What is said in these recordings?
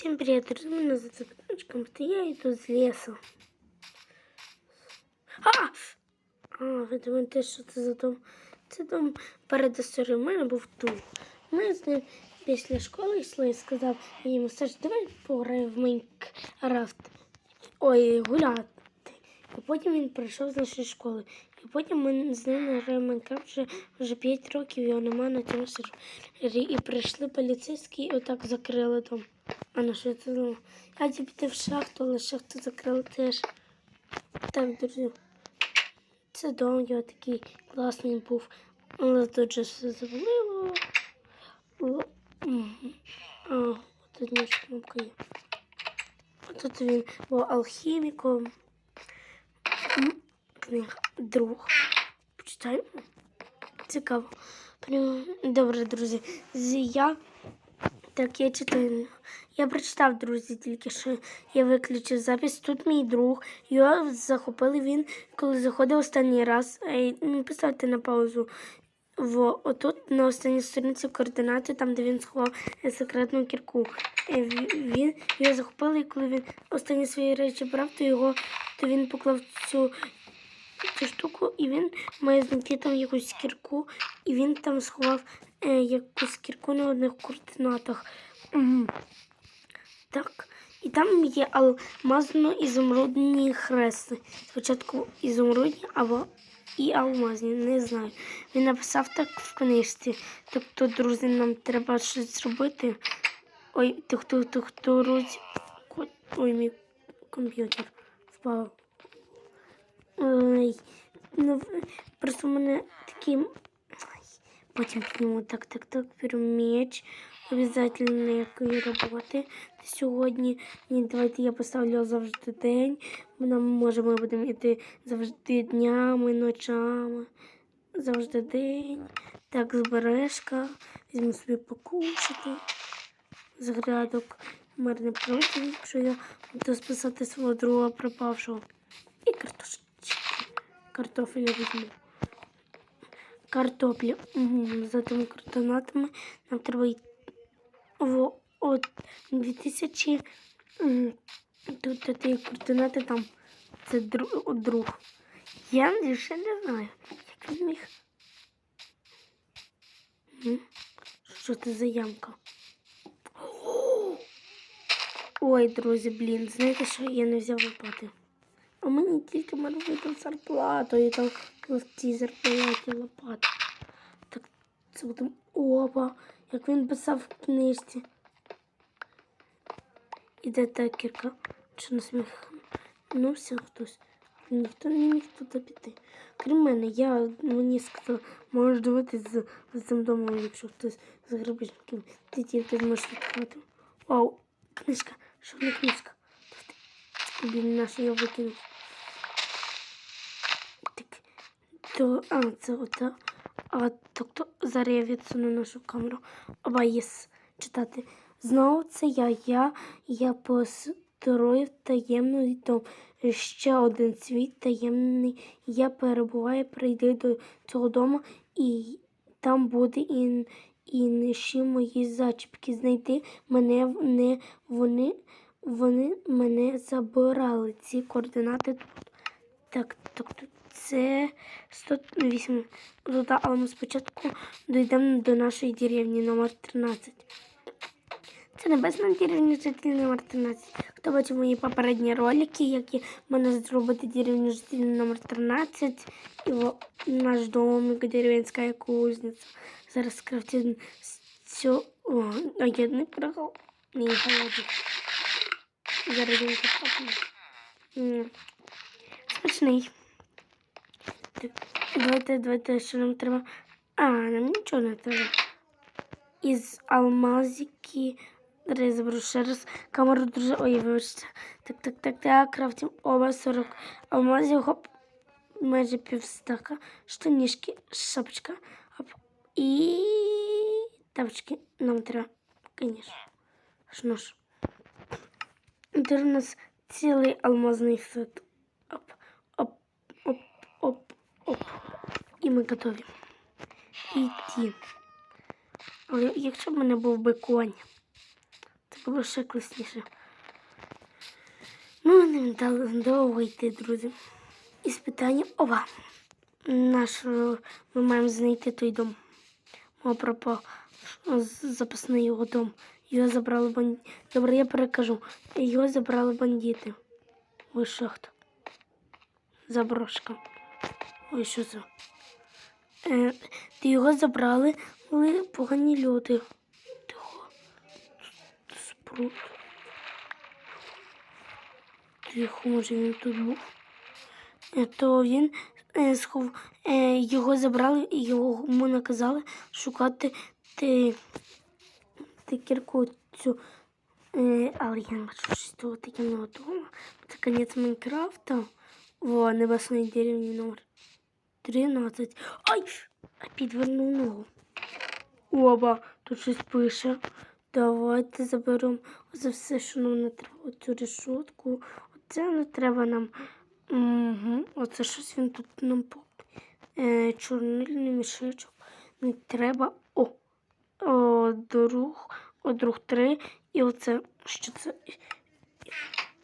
Всем привет, друзья, меня зовут Петровичком, это я иду з лесу. А! А, ви думаєте, що це за дом? Це дом перед історією. У мене дом. Ми з ним після школи йшли і сказав йому, Саш, давай пограємо в Майнкрафт. Ой, гуляти. І потім він прийшов з нашої школи. І потім ми з ним граємо Майнкрафт вже, вже 5 років, його немає на цьому сервері. І прийшли поліцейські і отак закрили дом. А на що це знову? Я хотів піти в шахту, але шахту закрили теж. Так, друзі. Це дом його такий класний був. Але тут же все завалило. А, тут наша кнопка є. Тут він був алхіміком. М, друг. Почитаємо. Цікаво. Добре, друзі. Я так, я читаю. Я прочитав, друзі, тільки що я виключив запис. Тут мій друг. Його захопили він, коли заходив останній раз. Ну, Поставте на паузу. В, отут на останній сторінці координати, там, де він сховав секретну кірку. Е, Він його захопили, і коли він останні свої речі брав, то його то він поклав цю, цю штуку, і він має знайти там якусь кірку, і він там сховав е, якусь кірку на одних координатах. Мгм. Так. І там є алмазно-ізумрудні хрести. Спочатку ізумрудні або і алмазні, не знаю. Він написав так в книжці. Тобто, друзі, нам треба щось зробити. Ой, ти хто, хто, Ой, мій комп'ютер впав. Ой, ну, просто в мене такі. Ай, Потім підніму так, так, так, беру меч. Обязательно якої роботи сьогодні. І давайте я поставлю завжди день. Нам може ми будемо йти завжди днями, ночами. Завжди день. Так, збережка. Візьму собі покушати. З грядок. Мирне проти, якщо я буду списати свого друга пропавшого. Картофель я візьму. Картоплю. Угу. За тими координатами нам треба йти в от 2000 м, тут ті координати там це друг. Я ще не знаю, як він міг. Що це за ямка? Ой, друзі, блін, знаєте що, я не взяв лопати. Мені тільки видав зарплату, і там в цій зарплаті лопата. Так, це буде опа, як він писав в книжці. Іде та кірка. Чи насміхнувся хтось? Ніхто не міг туди піти. Крім мене, я мені сказав, можеш дивитися з, з цим домом, якщо хтось з грабіжників. Ти тільки зможеш відкрити. Вау, книжка, що не книжка? Блін, наш я викинув. Так, то, а, це ота. А, тобто зараз я відсуну нашу камеру. Оба єс читати. Знову це я. Я, я построїв таємний дом. Ще один світ таємний. Я перебуваю, прийди до цього дому, і там буде і, і ниші мої зачіпки. Знайти мене не вони, вони мене забирали. Ці координати тут. Так, тобто це 108. Туди, але ми спочатку дійдемо до нашої деревні номер 13. Це небесна деревня жителі номер 13. Хто бачив мої попередні ролики, які в мене зробити деревню жителі номер 13 і наш домик, деревенська кузниця. Зараз скрафтимо цю... О, а я не пригав. Ні, голодний. Зараз він картоплю. Смачний. Давайте, давайте, що нам треба. А, нам нічого не треба. Із алмазики. Зараз ще раз камеру дуже. Ой, вибачте. Так, так, так, так, крафтим оба 40 алмазів, хоп. Майже півстака. Штанішки, шапочка. Хоп. І тапочки нам треба, звісно. Нож. Тепер у нас цілий алмазний сет. Оп. І ми готові. Йти. Але якщо б мене був би конь, то було ще класніше. Ми не дали довго йти, друзі. І питання оба. Наш ми маємо знайти той дом. Мого пропав з- запасний його дом. Його забрали бандити. Добре, я перекажу. Його забрали бандити. Що хто? Заброшка. Ой, що це? Е, його забрали, але погані люди. Тихо. Спрут. Тихо, може він тут був. Е, То він е, схов... е, його забрали і йому наказали шукати ти, ти кірку цю. Е, але я не бачу щось того таємного дому. Це кінець Майнкрафта. О, небесної деревні номер 13. Ай! Підвернув ногу. Оба, тут щось пише. Давайте заберемо за все, що нам не треба. Оцю решетку. Оце не треба нам. Угу. Оце щось він тут нам. Е, чорнильний мішечок. Не треба. О! О, друг. О, друг три. І оце. Що це?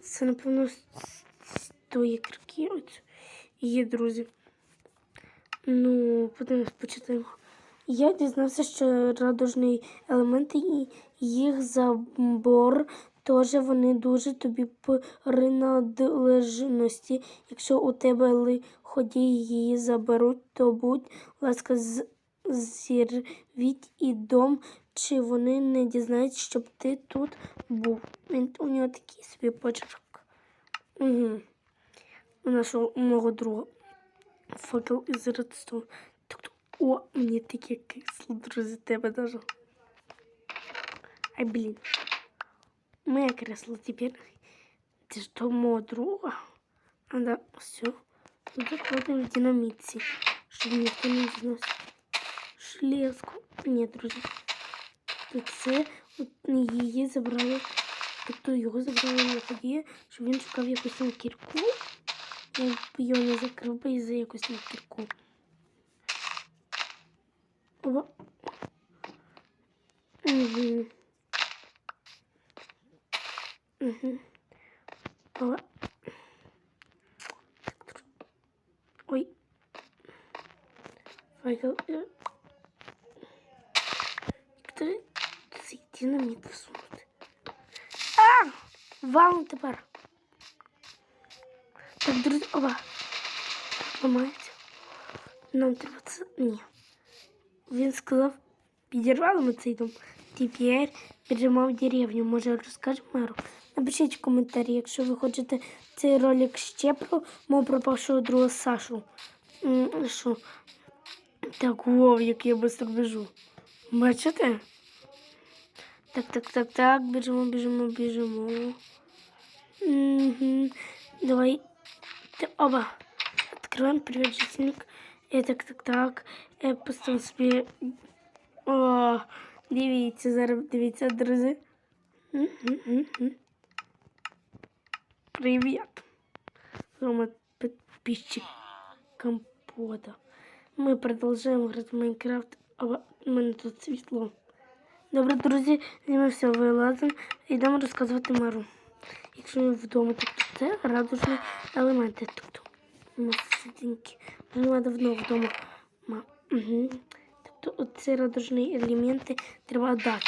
Це, напевно, з тої кірки. Оце. Є, друзі. Ну, подивимось, почитаємо. Я дізнався, що радужні елементи і їх забор теж вони дуже тобі принадлежності. Якщо у тебе лиході її заберуть, то будь ласка, зірвіть і дом, чи вони не дізнаються, щоб ти тут був. Він у нього такий собі почерк. Угу. У нашого мого друга. Факел із редстоун. Тобто, о, мені таке кисло, друзі, тебе даже. Ай, блін. Моє кресло тепер. Це ж то мого друга. А да, все. Тут закладемо в динамітці, щоб ніхто не дізнався. Шлеску. Ні, друзі. Тут це от її забрали. Тобто його забрали на ході, щоб він шукав якусь там Кірку. Я б його не закрив би із-за якусь там кірку. Оба. Угу. Угу. Оба. Ой. Файгал. е. Хто цей динаміт всунути? А! Вам тепер. Так, друзі, оба. Ламається. Нам треба це. Ні. Він сказав, підірвали ми цей дом. Тепер в деревню. Може, розкажемо меру? Напишіть в коментарі, якщо ви хочете цей ролик ще про мого пропавшого друга Сашу. Що? Так, вов, як я швидко біжу. Бачите? Так, так, так, так, біжимо, біжимо, біжимо. Угу. Давай. Ты оба. Открываем приложительник. Е, так, так, так. Я поставив собі. О, дивіться, зараз дивіться, друзі. М-м-м-м. Привіт. Рома підписчик компота. Ми продовжуємо грати в Майнкрафт. А в мене тут світло. Добре, друзі, ми все вилазимо і йдемо розказувати меру. Якщо ми вдома, тобто Це радужні елементи. Тобто у нас сидіньки. Вона давно вдома. Ма. Угу. Тобто оці радужні елементи треба дати.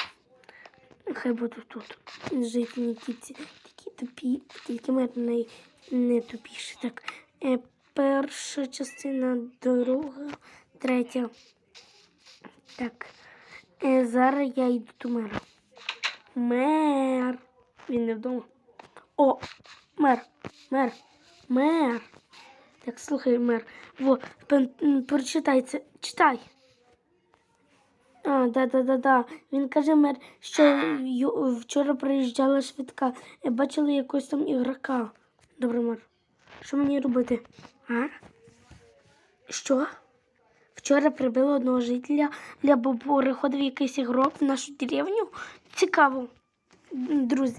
Хай будуть тут. Жити не такі тупі, тільки ми не, не тупіші. Так, е, перша частина, друга, третя. Так. Е, зараз я йду до мера. Мер. Він не вдома. О, мер, мер, мер. Так, слухай, мер. Во, прочитай це. Читай. А, да, да, да, да. Він каже, мер, що вчора приїжджала швидка. Бачили якогось там ігрока. Добре, мер. Що мені робити? А? Що? Вчора прибили одного жителя, ля, бо переходив якийсь ігрок в нашу деревню. Цікаво. Друзі,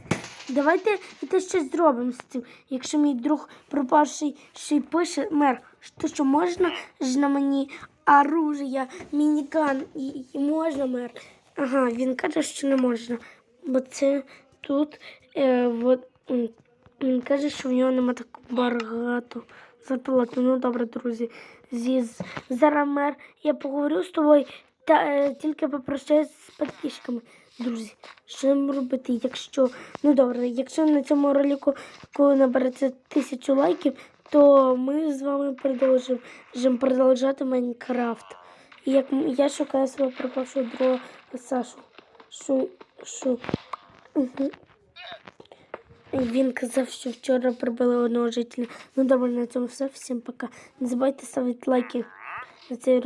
давайте те щось зробимо з цим. Якщо мій друг пропавший ще й пише, мер, що, що можна ж на мені оружие, мініган, і, і можна, мер. Ага, він каже, що не можна, бо це тут е, от, він каже, що в нього нема так багато зарплати. Ну добре, друзі. Зі зараз мер, я поговорю з тобою та е, тільки попрощаюсь з підписчиками. Друзі, що робити, якщо. Ну добре, якщо на цьому ролику набереться тисячу лайків, то ми з вами продовжимо жим продовжати Майнкрафт. І як я шукаю свого пропавшого друга Сашу. Шу, шу. Угу. Він казав, що вчора прибили одного жителя. Ну добре, на цьому все. Всім пока. Не забувайте ставити лайки на цей ролик.